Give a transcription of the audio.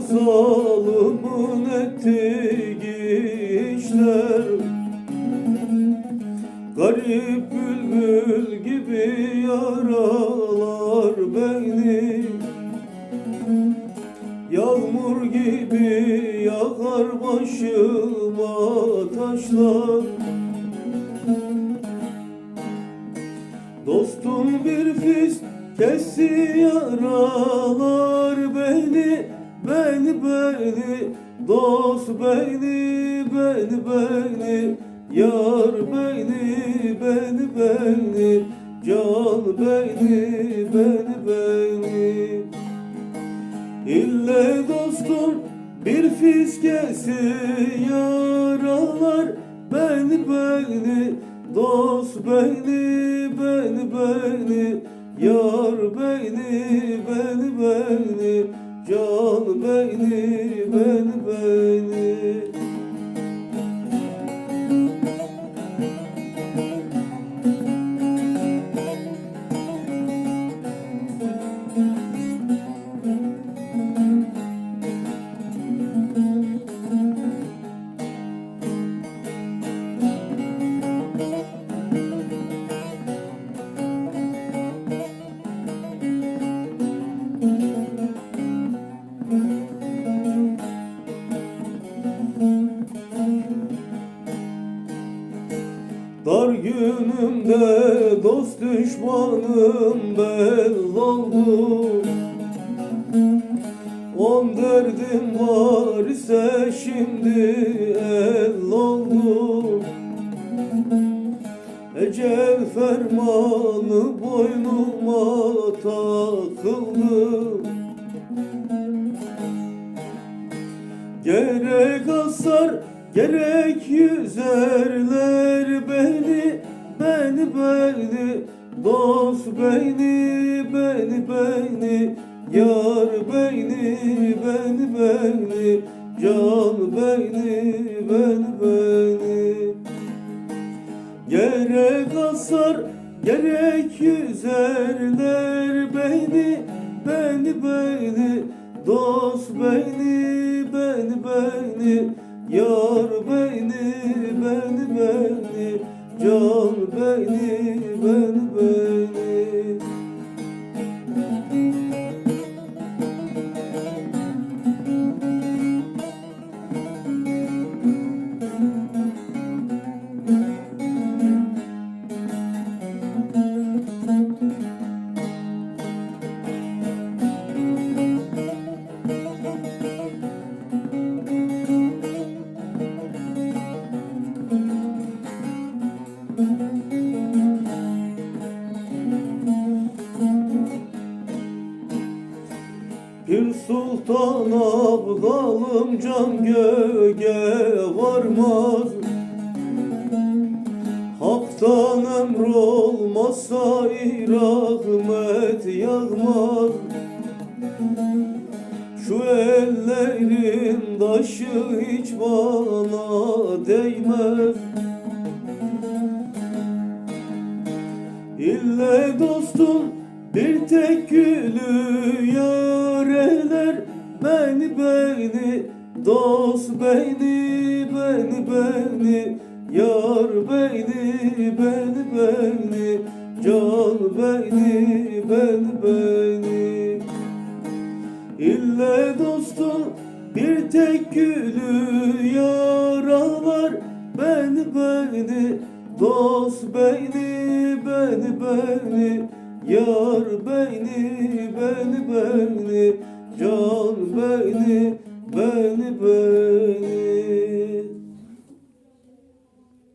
zalimin ettiği işler. Garip bülbül gibi yaralar beni. Yağmur gibi yağar başıma taşlar. Dostum bir fiz kesti yaralar beni Beni beni. Dost beni beni beni. Yar beni beni beni. Can beni beni beni. İlle dostum bir fiskesi yaralar beni beni. Dost beni beni beni yar beni beni beni. Can beni beni beni günümde dost düşmanım belli oldu. On derdim var ise şimdi el oldu. Ecel fermanı boynuma takıldı. Gerek asar gerek yüzerler beni Beni beni. Dost beni beni beni. Yar beni beni beni. Can beni beni beni. Gerek asar gerek yüzerler beni Beni beni. Dost beni beni beni Yar beni beni beni Can beni beni beni Bir sultan abdalım can göğe varmaz. Hak'tan emr olmazsa rahmet yağmaz. Şu ellerin taşı hiç bana değmez. İlle dostum bir tek gülü yareler Beni beni dost beni beni beni. Yar beni beni beni. Can beni beni beni. İlle dostum bir tek gülü yaralar Beni beni dost beni beni beni Yar beni beni beni Can beni beni beni